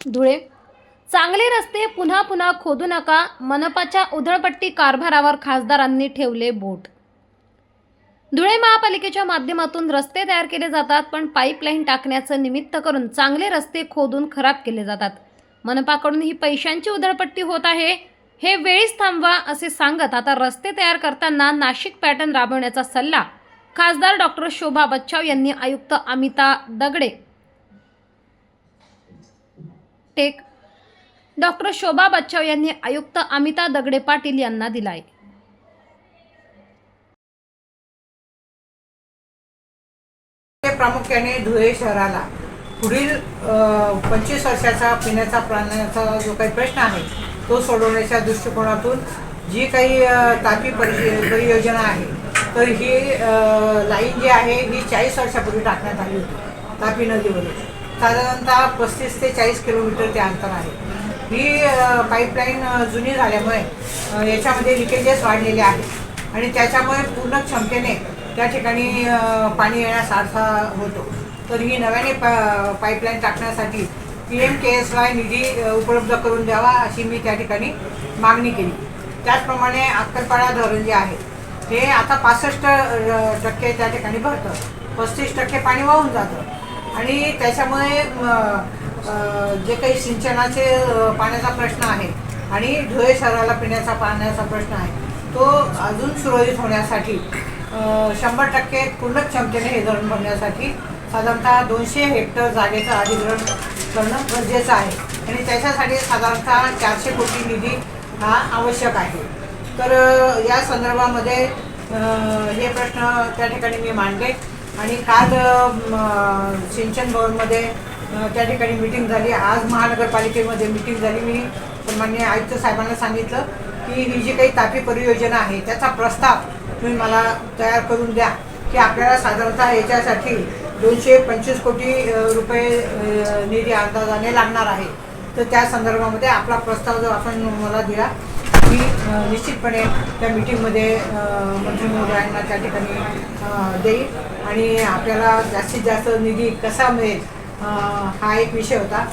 धुळे. चांगले रस्ते पुन्हा पुन्हा खोदू नका मनपाच्या उधळपट्टी कारभारावर खासदारांनी ठेवले बोट. धुळे महापालिकेच्या माध्यमातून रस्ते तयार केले जातात पण पाईपलाईन टाकण्याचं निमित्त करून चांगले रस्ते खोदून खराब केले जातात. मनपाकडून ही पैशांची उधळपट्टी होत आहे. हे वेळीच थांबवा असे सांगत आता रस्ते तयार करताना नाशिक पॅटर्न राबवण्याचा सल्ला खासदार डॉक्टर शोभा बच्चाव यांनी आयुक्त अमिता दगडे टेक. डॉक्टर शोभा बच्चाव यांनी आयुक्त अमिता दगडे पाटील यांना दिलाय. प्रामुख्याने धुळे शहराला. पुढील पंचवीस वर्षाचा पिण्याचा पाण्याचा जो काही प्रश्न आहे तो सोडवण्याच्या दृष्टिकोनातून जी काही तापी परियोजना आहे तर ही लाईन जी आहे ही चाळीस वर्षापूर्वी टाकण्यात आली होती तापी नदीवरून. साधारणतः पस्तीस ते चाळीस किलोमीटर ते अंतर आहे. ही पाईपलाईन जुनी झाल्यामुळे याच्यामध्ये लिकेजेस वाढलेले आहेत. आणि त्याच्यामुळे पूर्ण क्षमतेने त्या ठिकाणी पाणी येण्यास अडथळा होतो. तर ही नव्याने पा पाईपलाईन टाकण्यासाठी P M K S Y निधी उपलब्ध करून द्यावा अशी मी त्या ठिकाणी मागणी केली. त्याचप्रमाणे अक्कलपाडा धरण जे आहे हे आता पासष्ट टक्के त्या ठिकाणी भरतं. पस्तीस टक्के पाणी वाहून जातं. आणि त्याच्यामुळे जे काही सिंचनाचे पाण्याचा प्रश्न आहे आणि धुळे शहराला पिण्याचा पाण्याचा प्रश्न आहे तो अजून सुरळीत होण्यासाठी शंभर टक्के पूर्ण क्षमतेने हे धरण भरण्यासाठी साधारणतः दोनशे हेक्टर जागेचं अधिग्रहण करणं गरजेचं आहे. आणि त्याच्यासाठी साधारणतः चारशे कोटी निधी हा आवश्यक आहे. तर या संदर्भामध्ये हे प्रश्न त्या ठिकाणी मी मांडले. आणि काल सिंचन भवनमध्ये त्या ठिकाणी मिटिंग झाली. आज महानगरपालिकेमध्ये मिटिंग झाली. मी सन्मान्य आयुक्त साहेबांना सांगितलं की ही जी काही तापी परियोजना आहे त्याचा प्रस्ताव तुम्ही मला तयार करून द्या की आपल्याला साधारणतः याच्यासाठी दोनशे पंचवीस कोटी रुपये निधी अंदाजाने लागणार आहे. तर त्या संदर्भामध्ये आपला प्रस्ताव जो आपण मला दिला मी निश्चितपणे त्या मिटिंगमध्ये मंत्रिमंडळांना त्या ठिकाणी देईन देईल. आणि आपल्याला जास्तीत जास्त निधी कसा मिळेल हा एक विषय होता.